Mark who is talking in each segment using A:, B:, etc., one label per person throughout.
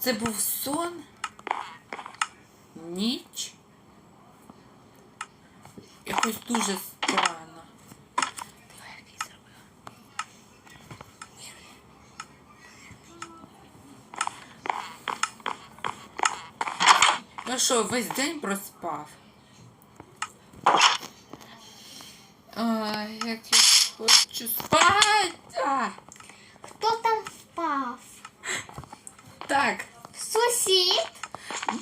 A: Це був сон? Ніч? Якось дуже странно. Ну що, весь день проспав? Ай, як я хочу спати. А,
B: Хто там впав?
A: так,
B: Сусід?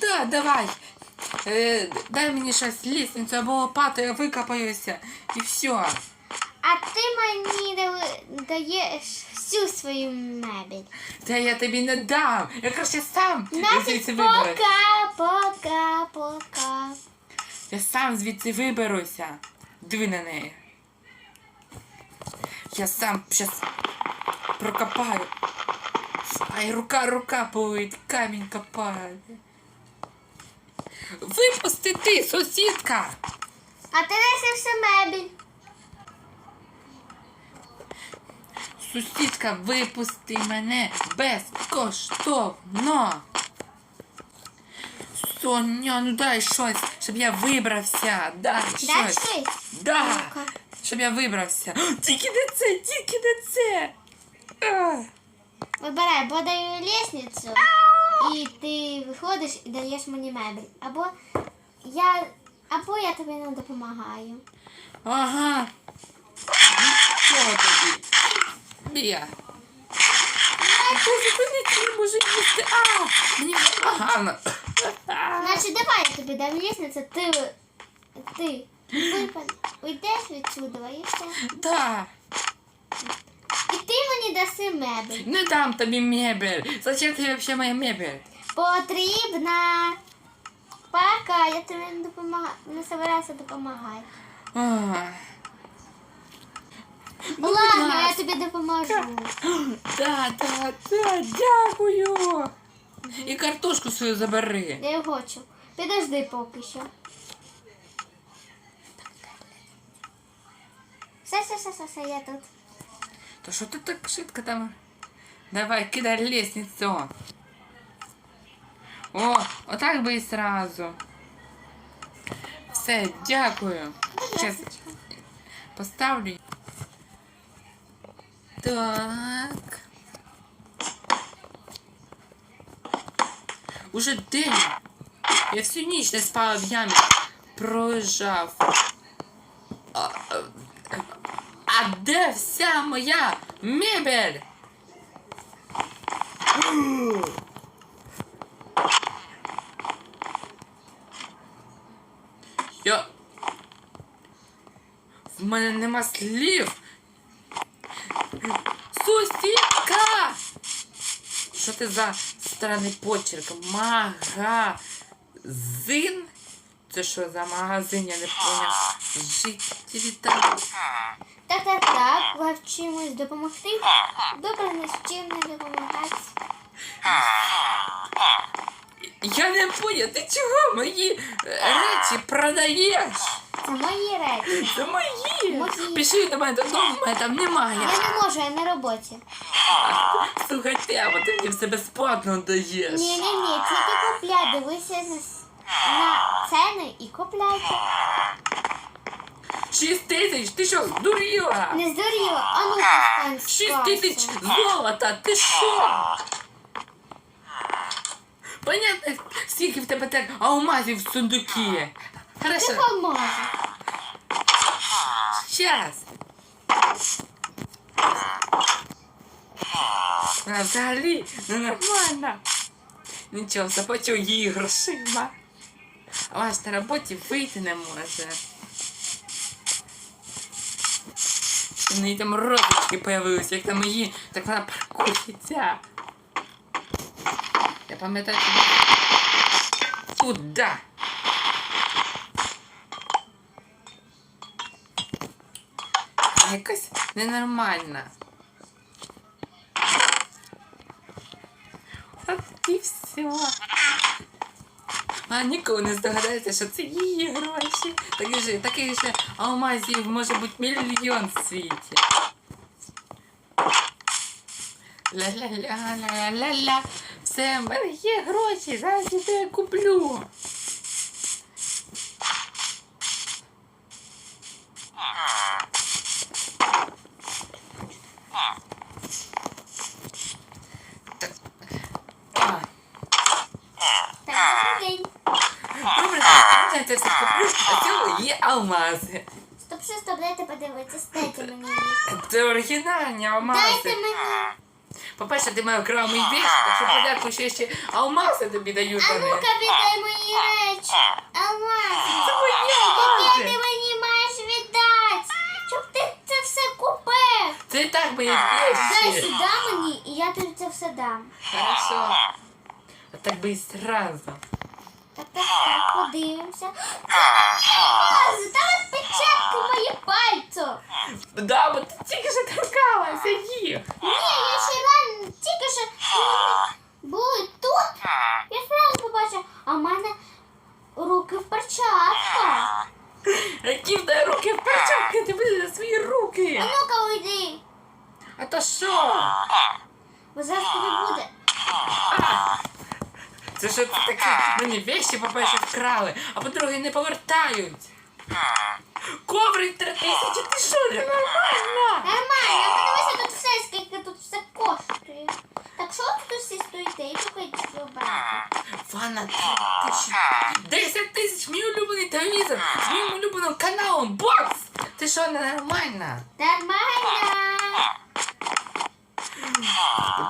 A: да, давай. Е, дай мені щось лісницю або лопату, я викопаюся. І все.
B: А ти мені да- даєш всю свою мебель.
A: Та я тобі не дам. Я краще сам звідси виберусь.
B: пока, пока, пока.
A: Я сам звідси виберуся. Диви на неї. Я сам щас прокопаю. Ай, рука, рука болить, камінь копає. Випусти ти, сусідка!
B: А ти неси все мебель.
A: Сусідка, випусти мене безкоштовно. Соня, ну дай щось, щоб я вибрався. Дай
B: Дай
A: щось.
B: щось.
A: Да.
B: Ну-ка.
A: Щоб я вибрався. Тільки не це, тільки не це. А.
B: Вибирай, або даю лісницю, і ти виходиш і даєш мені мебель. Або я, або я тобі не допомагаю.
A: Ага. Нічого тобі. Бія. Боже, ти не може їсти. А, мені погано.
B: Значить, давай я тобі дам лісницю, ти, ти випад, уйдеш відсюди, і все.
A: Да.
B: Даси мебель.
A: Не дам тобі мебель. Зачем тобі вообще моя мебель?
B: Потрібна. Пока, я тобі не допомагаю, не собираюся допомагати.
A: А. Ну, будь
B: Ладно, я
A: ласка.
B: тобі допоможу.
A: Да, да, да, дякую. І картошку свою забери.
B: Я його хочу. Підожди поки що. Все, все, все, все, все, я тут.
A: То що ти так швидко там? Давай, кидай лестницю. О, отак би і сразу. Все, дякую. Сейчас поставлю. Так. Уже день. Я всю ніч не спала в ямі. Пролежав. А, а, а де вся моя мебель? Я. В мене нема слів. Сусідка! Що це за странний почерк? Магазин? Це що за магазин? Я не поняв. Жителі там.
B: Так, так, так, ви в чимось допомогти? Добре, не з чим не допомагати.
A: Я не поняв, ти чого мої е, речі продаєш?
B: Це мої речі.
A: Це мої.
B: Мої.
A: Пішли до мене додому, мене там немає.
B: Я не можу, я на роботі.
A: Слухай, ти, або ти мені все безплатно даєш.
B: Ні, ні, ні, тільки купляй, дивися на, с- на ціни і купляйте.
A: Шість тисяч, ти що, здуріла?
B: Не здуріла, а ну постань з
A: Шість тисяч золота, ти що? Понятно, скільки в тебе так алмазів в сундукі.
B: Ти
A: Хорошо,
B: поможеш.
A: щас. Вона взагалі не нормально. Нічого, заплачу їй грошима. А ваш на роботі вийти не може. У неї там розочки появилися, як там її, так вона паркується. Я пам'ятаю, що... Туда. Якось ненормально. От і все. А ніколи не здогадається, що це її гроші. Таких же, таких же алмазів може бути мільйон в світі. Ля-ля-ля-ля-ля-ля. Все, в мене є гроші, зараз я куплю. Так. А,
B: Так, добрий день.
A: Добре, це все куплю, а цього є алмази.
B: Стоп, що стоп, дайте подивитися, дайте мені. їх.
A: Це оригінальні алмази.
B: Дайте мені.
A: По-перше, ти мав крав мій віч, так що подякую, що ще алмази тобі даю
B: А
A: за
B: ну-ка, віддай мої речі. Алмази.
A: Це мої
B: Яке ти
A: алмази.
B: мені маєш віддати? Щоб ти це все купив.
A: Це і так мої
B: Дай
A: вещи.
B: сюди мені, і я тобі це все дам.
A: Хорошо. А так би і сразу.
B: Так, так, подивимося. Алмази, там відпечатки мої пальців.
A: Да, бо ти тільки що торкалася їх.
B: Ні, я ще рано, тільки що були тут. Я сразу побачила, а в мене руки в перчатках.
A: Які в тебе руки в перчатки, ти видиш на свої
B: А
A: руки.
B: ну-ка уйди,
A: А то що?
B: бо зараз тобі буде.
A: Це що це таке? Мені вещі, по-перше, вкрали, а по-друге, не повертають. Коврик три тисячі, ти що, ненормально?
B: Нормально, а подивися тут все, скільки тут все коштує. Так що ви тут всі стоїте і чекаєте обрати?
A: Ванна, три тисячі. Десять тисяч, мій улюблений телевізор з моїм улюбленим каналом Бокс. Ти що, ненормальна?
B: Нормально.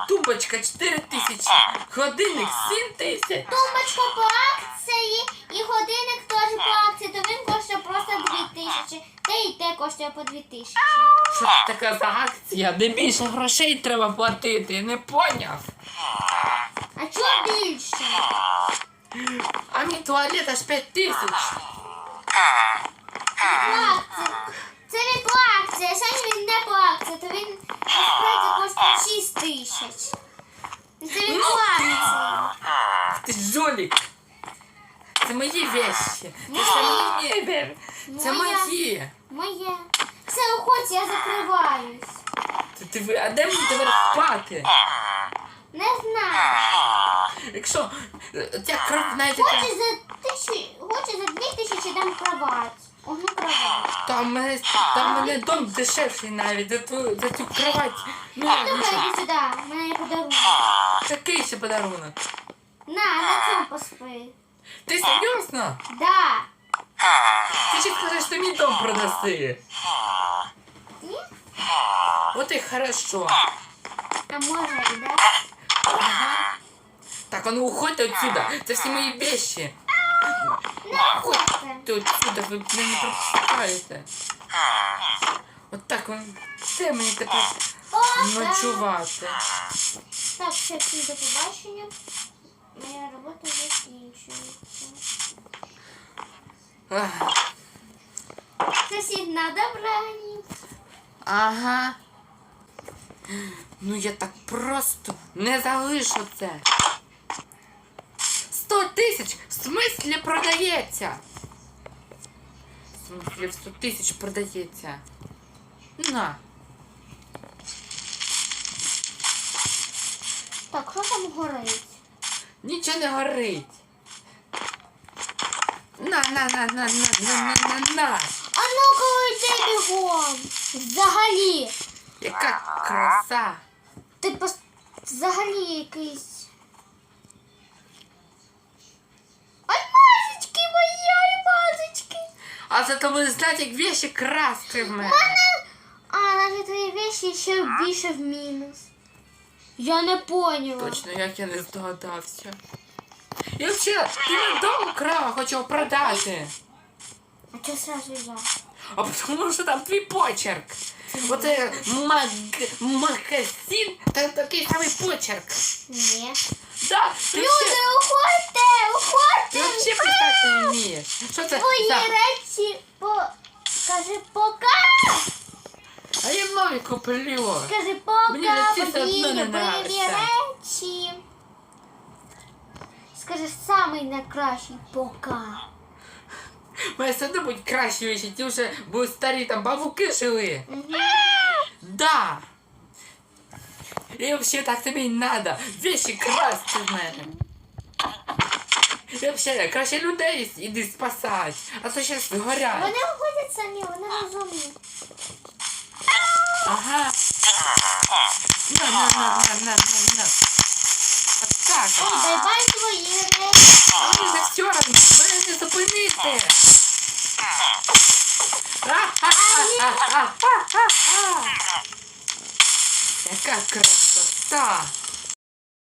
A: Тумбочка 4 тисячі, годинник 7 тисяч.
B: Тумбочка по акції і годинник теж по акції, то він коштує просто 2000. Те і те коштує по 2000.
A: Що це така за акція? Де більше грошей треба платити, не поняв.
B: А чого більше?
A: А мій туалет аж 5 тисяч.
B: По акції. Це він по акції, а сьогодні він не по акції, то він насправді коштує 6 тисяч. Це він по
A: ти.
B: акції.
A: Ти жулік. Це мої вещі. Це мені. Це мої.
B: Моє. Все, уходь, я закриваюсь.
A: Це ти а де мені тепер спати?
B: Не знаю.
A: Якщо е, ця кров, ця-
B: Хочеш за тисячу, хочеш за дві тисячі дам кровать. Одну кровать.
A: там мене, там мене дом дешевший навіть за ту, за цю кровать. Ну,
B: Ну-ка,
A: нічого.
B: йди сюди, в мене є подарунок.
A: Який ще подарунок?
B: На, на цьому поспи.
A: Ти серйозно?
B: Да.
A: Ти ще скажеш, що мій дом продаси.
B: Ні?
A: От і хорошо.
B: А може і да?
A: Так, а ну уходьте отсюда. Це всі мої вещи.
B: Не.
A: Ти отсюда, ви мене не пропускаєте. От так, он- де мені тепер ночувати?
B: Так, все, всім до побачення. Моя робота закінчується.
A: Ах,
B: Сусід на добраніч.
A: Ага. Ну я так просто не залишу це. Сто тисяч в смислі продається. В смислі в сто тисяч продається. На.
B: Так, що там горить?
A: Нічого не горить. На, на, на, на, на, на, на, на, на.
B: А ну-ка йди бігом. Взагалі.
A: Яка краса.
B: Ти пос... взагалі якийсь. мої альмазочки.
A: А зато ви знаєте, як вещи красти в мене.
B: Мене... А, навіть твої вещі ще більше в мінус. Я не поняла.
A: Точно, як я не здогадався. Я взагалі, ти не дом крава, хочу його продати.
B: А чого сразу я?
A: А тому що там твій почерк. Оце маг... магазин, там такий самий почерк.
B: Ні.
A: Да, ти Що це?
B: Твої
A: за-
B: речі по... Скажи пока.
A: А я нові куплю.
B: Скажи пока,
A: Мені вже ці все
B: мої
A: одно не
B: любимі
A: нравиться.
B: речі. Скажи самий найкращий пока.
A: Має все одно будуть кращі вещі, ті вже були старі, там бабуки жили.
B: Угу.
A: Да. І взагалі так тобі й надо. Вещи красти в мене. І взагалі, краще людей іди спасать, а то щас згорять.
B: Вони виходять самі, вони розумні.
A: Ага. На, на, на, на, на, на, на. Так.
B: Дай бай твої речі.
A: А мені вже все мене не зупинити. Яка красота!